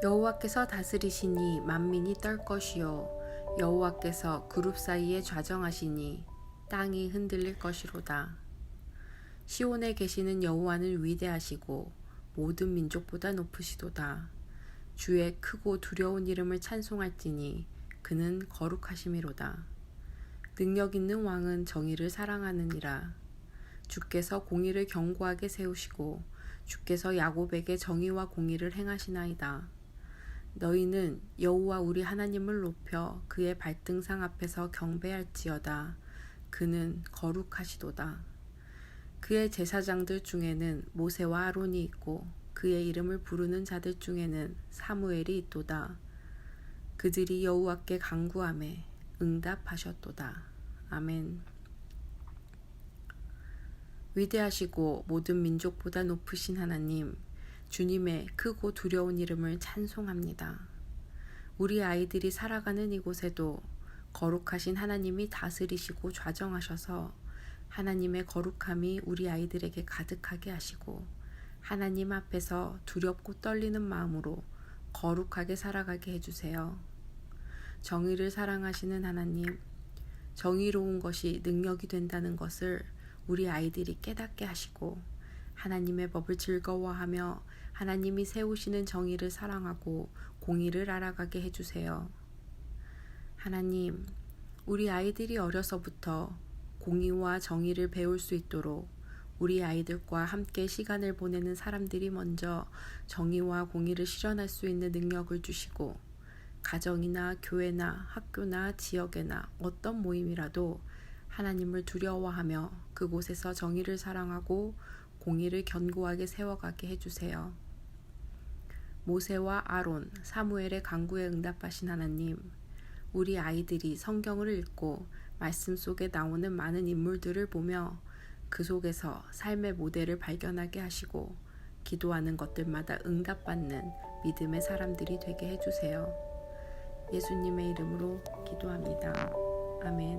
여호와께서 다스리시니 만민이 떨 것이요 여호와께서 그룹 사이에 좌정하시니 땅이 흔들릴 것이로다. 시온에 계시는 여호와는 위대하시고 모든 민족보다 높으시도다. 주의 크고 두려운 이름을 찬송할지니 그는 거룩하심이로다. 능력 있는 왕은 정의를 사랑하느니라. 주께서 공의를 견고하게 세우시고 주께서 야곱에게 정의와 공의를 행하시나이다. 너희는 여호와 우리 하나님을 높여 그의 발등상 앞에서 경배할지어다. 그는 거룩하시도다. 그의 제사장들 중에는 모세와 아론이 있고 그의 이름을 부르는 자들 중에는 사무엘이 있도다. 그들이 여호와께 간구함에 응답하셨도다. 아멘. 위대하시고 모든 민족보다 높으신 하나님, 주님의 크고 두려운 이름을 찬송합니다. 우리 아이들이 살아가는 이곳에도 거룩하신 하나님이 다스리시고 좌정하셔서 하나님의 거룩함이 우리 아이들에게 가득하게 하시고 하나님 앞에서 두렵고 떨리는 마음으로 거룩하게 살아가게 해주세요. 정의를 사랑하시는 하나님, 정의로운 것이 능력이 된다는 것을 우리 아이들이 깨닫게 하시고 하나님의 법을 즐거워하며 하나님이 세우시는 정의를 사랑하고 공의를 알아가게 해주세요. 하나님, 우리 아이들이 어려서부터 공의와 정의를 배울 수 있도록 우리 아이들과 함께 시간을 보내는 사람들이 먼저 정의와 공의를 실현할 수 있는 능력을 주시고 가정이나 교회나 학교나 지역에나 어떤 모임이라도 하나님을 두려워하며 그곳에서 정의를 사랑하고 공의를 견고하게 세워가게 해주세요. 모세와 아론, 사무엘의 강구에 응답하신 하나님, 우리 아이들이 성경을 읽고 말씀 속에 나오는 많은 인물들을 보며 그 속에서 삶의 모델을 발견하게 하시고 기도하는 것들마다 응답받는 믿음의 사람들이 되게 해주세요. 예수님의 이름으로 기도합니다. 아멘.